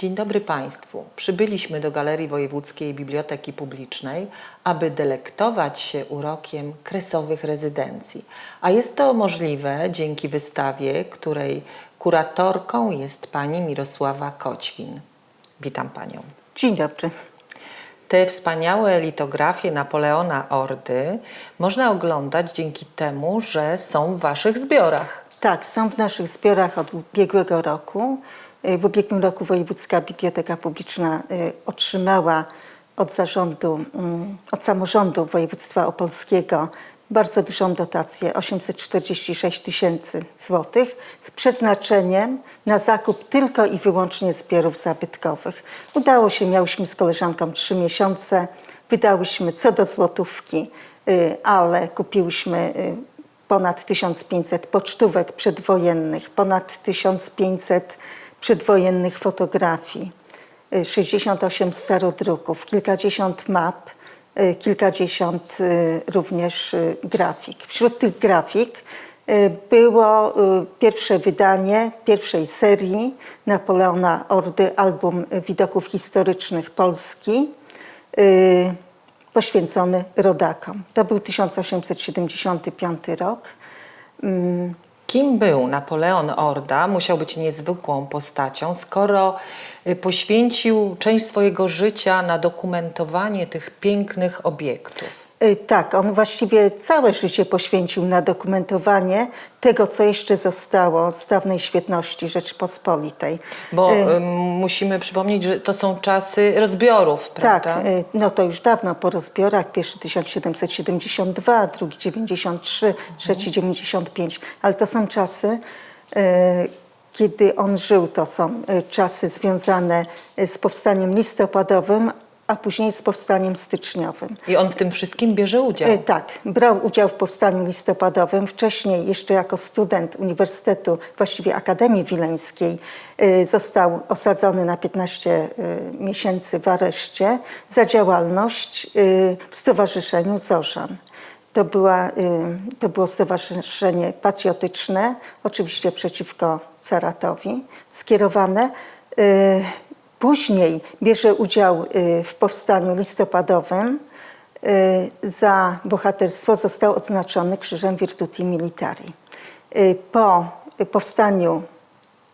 Dzień dobry Państwu. Przybyliśmy do Galerii Wojewódzkiej Biblioteki Publicznej, aby delektować się urokiem kresowych rezydencji. A jest to możliwe dzięki wystawie, której kuratorką jest pani Mirosława Koćwin. Witam Panią. Dzień dobry. Te wspaniałe litografie Napoleona Ordy można oglądać dzięki temu, że są w Waszych zbiorach. Tak, są w naszych zbiorach od ubiegłego roku. Y, W ubiegłym roku Wojewódzka Biblioteka Publiczna y, otrzymała od zarządu, mm, od samorządu województwa opolskiego bardzo dużą dotację, 846 tysięcy złotych, z przeznaczeniem na zakup tylko i wyłącznie zbiorów zabytkowych. Udało się, miałyśmy z koleżanką trzy miesiące, wydałyśmy co do złotówki, y, ale kupiłyśmy ponad 1500 pocztówek przedwojennych, ponad 1500 przedwojennych fotografii, y, 68 starodruków, kilkadziesiąt map, y, kilkadziesiąt y, również y, grafik. Wśród tych grafik y, było y, pierwsze wydanie pierwszej serii Napoleona Ordy, album widoków historycznych Polski, y, poświęcony rodakom. To był 1875 rok. Kim był Napoleon Orda? Musiał być niezwykłą postacią, skoro y, poświęcił część swojego życia na dokumentowanie tych pięknych obiektów. Y, Tak, on właściwie całe życie poświęcił na dokumentowanie tego, co jeszcze zostało z dawnej świetności Rzeczypospolitej. Bo Y, musimy przypomnieć, że to są czasy rozbiorów, Tak, prawda? y, no to już dawno po rozbiorach, pierwszy 1772, drugi 93, trzeci 95, ale to są czasy, y, kiedy on żył, to są czasy związane z powstaniem listopadowym, a później z powstaniem styczniowym. I on w tym wszystkim bierze udział. E, Tak, brał udział w powstaniu listopadowym. Wcześniej, jeszcze jako student Uniwersytetu, właściwie Akademii Wileńskiej, e, został osadzony na 15 e, miesięcy w areszcie za działalność w Stowarzyszeniu Zorzan. To, była, to było stowarzyszenie patriotyczne, oczywiście przeciwko caratowi, skierowane. Później bierze udział y, w powstaniu listopadowym. Y, Za bohaterstwo został odznaczony Krzyżem Virtuti Militari. Y, Po powstaniu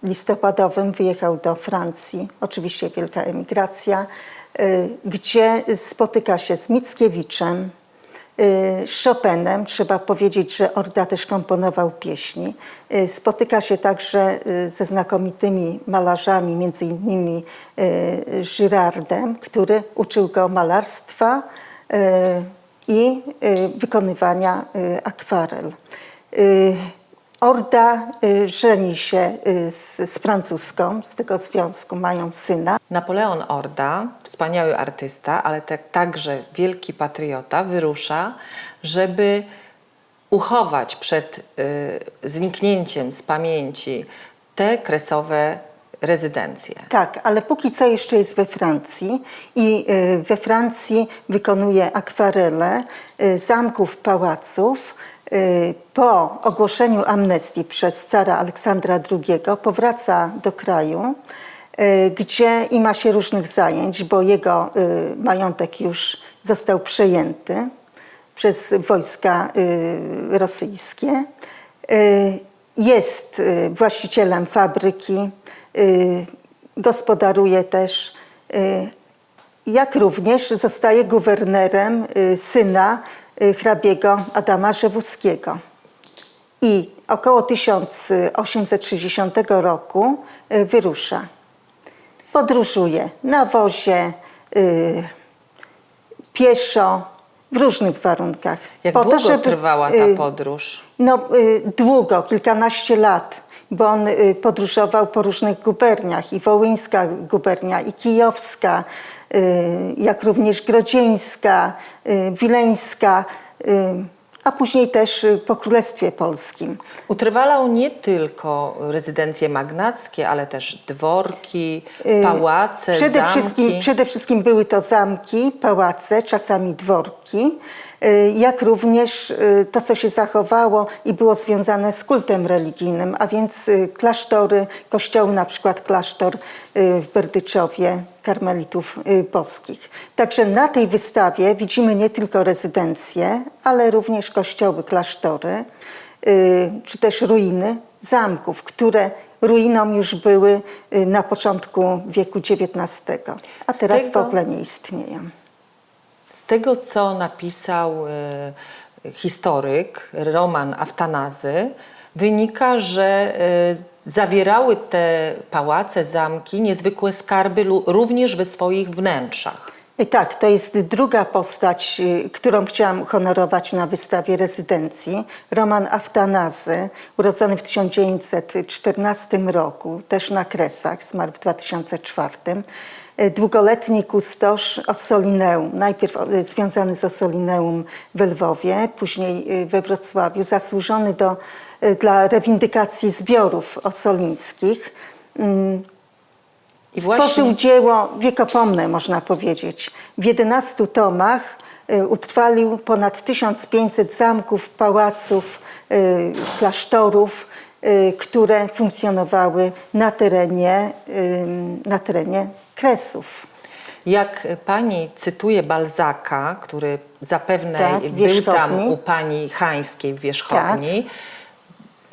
listopadowym wyjechał do Francji, oczywiście wielka emigracja, gdzie spotyka się z Mickiewiczem, z Chopinem. Trzeba powiedzieć, że Orda też komponował pieśni. Y, Spotyka się także y, ze znakomitymi malarzami, między innymi y, Girardem, który uczył go malarstwa y, i y, wykonywania y, akwarel. Orda y, żeni się y, z, z francuską, z tego związku mają syna. Napoleon Orda, wspaniały artysta, ale tak, także wielki patriota, wyrusza, żeby uchować przed y, zniknięciem z pamięci te kresowe rezydencje. Tak, ale póki co jeszcze jest we Francji i y, we Francji wykonuje akwarele y, zamków, pałaców. Y, Po ogłoszeniu amnestii przez cara Aleksandra II powraca do kraju, gdzie i ma się różnych zajęć, bo jego majątek już został przejęty przez wojska rosyjskie. Jest właścicielem fabryki, gospodaruje też, y, jak również zostaje guwernerem y, syna y, hrabiego Adama Rzewuskiego. I około 1860 roku y, wyrusza. Podróżuje na wozie, y, pieszo, w różnych warunkach. Jak Po to, długo żeby, trwała ta y, podróż? no y, długo, kilkanaście lat, bo on y, podróżował po różnych guberniach i wołyńska gubernia, i kijowska, y, jak również grodzieńska, y, wileńska, a później też y, po Królestwie Polskim. Utrwalał nie tylko rezydencje magnackie, ale też dworki, pałace, Y, Przede zamki. wszystkim, przede wszystkim były to zamki, pałace, czasami dworki, y, jak również to, co się zachowało i było związane z kultem religijnym, a więc klasztory, kościoły, na przykład klasztor w Berdyczowie, karmelitów y, boskich. Także na tej wystawie widzimy nie tylko rezydencje, ale również kościoły, klasztory, y, czy też ruiny zamków, które ruiną już były y, na początku wieku XIX, a teraz w tego- ogóle nie istnieją. Z tego, co napisał historyk Roman Aftanazy, wynika, że e, zawierały te pałace, zamki niezwykłe skarby również we swoich wnętrzach. Tak, to jest druga postać, y, którą chciałam honorować na wystawie rezydencji. Roman Aftanazy, urodzony w 1914 roku, też na Kresach, zmarł w 2004. Y, Długoletni kustosz Ossolineum, najpierw y, związany z Ossolineum w Lwowie, później we Wrocławiu, zasłużony do, dla rewindykacji zbiorów ossolińskich. I Stworzył dzieło wiekopomne, można powiedzieć. W 11 tomach y, utrwalił ponad 1500 zamków, pałaców, y, klasztorów, y, które funkcjonowały na terenie, y, na terenie Kresów. Jak pani cytuje Balzaka, który zapewne Tak, był tam wierzchowni. u pani Hańskiej w wierzchowni,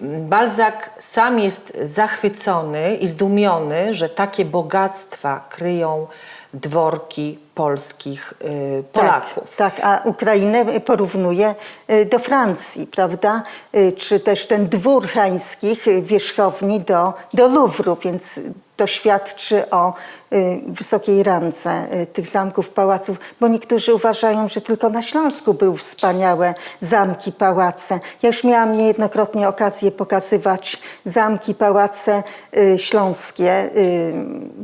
Balzak sam jest zachwycony i zdumiony, że takie bogactwa kryją dworki polskich y, Polaków. Tak, tak, a Ukrainę porównuje y, do Francji, prawda? Y, Czy też ten dwór hańskich wierzchowni do, do Luwru, więc to świadczy o wysokiej randze y, tych zamków, pałaców, bo niektórzy uważają, że tylko na Śląsku były wspaniałe zamki, pałace. Ja już miałam niejednokrotnie okazję pokazywać zamki, pałace śląskie,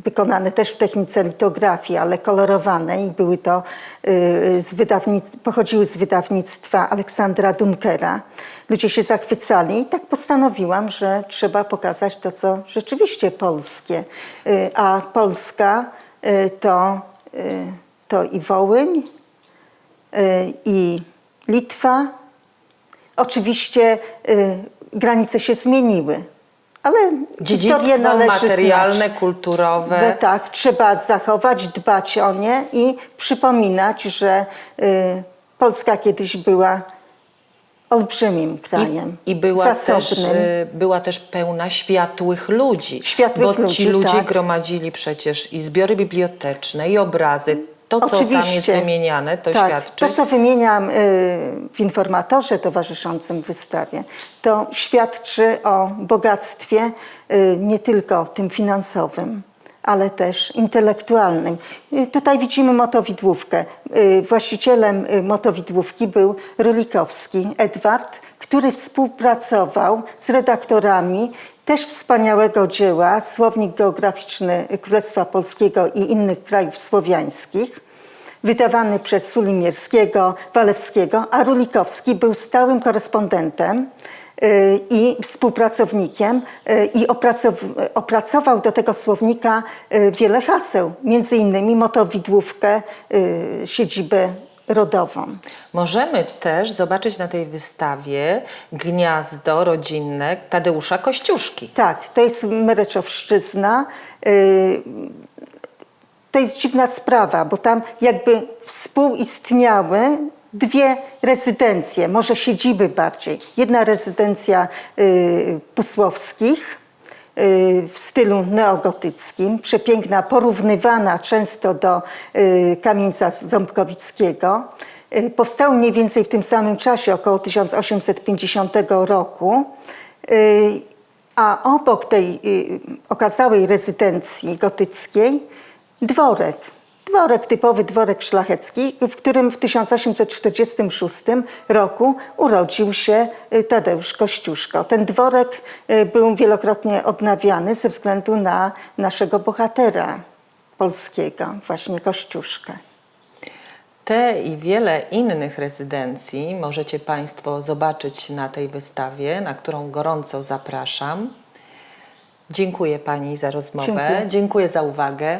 wykonane też w technice litografii, ale kolorowane i były to y, z wydawnic- pochodziły z wydawnictwa Aleksandra Dunkera. Ludzie się zachwycali i tak postanowiłam, że trzeba pokazać to, co rzeczywiście polskie. Y, A Polska y, to, y, to i Wołyń, y, i Litwa. Oczywiście y, granice się zmieniły, ale Dziedzictwo materialne, znać. kulturowe. No tak, trzeba zachować, dbać o nie i przypominać, że y, Polska kiedyś była olbrzymim krajem. I, I była też, y, była też pełna światłych ludzi. Światłych bo ci ludzi, ludzie tak. gromadzili przecież i zbiory biblioteczne, i obrazy. To, co tam jest Oczywiście. wymieniane, to tak, świadczy. To, co wymieniam y, w informatorze towarzyszącym wystawie, to świadczy o bogactwie y, nie tylko tym finansowym, ale też intelektualnym. Y, Tutaj widzimy motowidłówkę. Właścicielem motowidłówki był Rulikowski Edward, który współpracował z redaktorami też wspaniałego dzieła Słownik Geograficzny Królestwa Polskiego i innych krajów słowiańskich, wydawany przez Sulimierskiego, Walewskiego, a Rulikowski był stałym korespondentem y, i współpracownikiem y, i opracow- opracował do tego słownika y, wiele haseł, między innymi motowidłówkę, siedzibę rodową. Możemy też zobaczyć na tej wystawie gniazdo rodzinne Tadeusza Kościuszki. Tak, to jest Myreczowszczyzna. Y, To jest dziwna sprawa, bo tam jakby współistniały dwie rezydencje, może siedziby bardziej. Jedna rezydencja y, Pusłowskich w stylu neogotyckim, przepiękna, porównywana często do y, kamieńca Ząbkowickiego. Y, Powstał mniej więcej w tym samym czasie, około 1850 roku. Y, A obok tej y, okazałej rezydencji gotyckiej dworek. Dworek, typowy dworek szlachecki, w którym w 1846 roku urodził się y, Tadeusz Kościuszko. Ten dworek y, był wielokrotnie odnawiany ze względu na naszego bohatera polskiego, właśnie Kościuszkę. Te i wiele innych rezydencji możecie Państwo zobaczyć na tej wystawie, na którą gorąco zapraszam. Dziękuję Pani za rozmowę, Dziękuję. dziękuję za uwagę.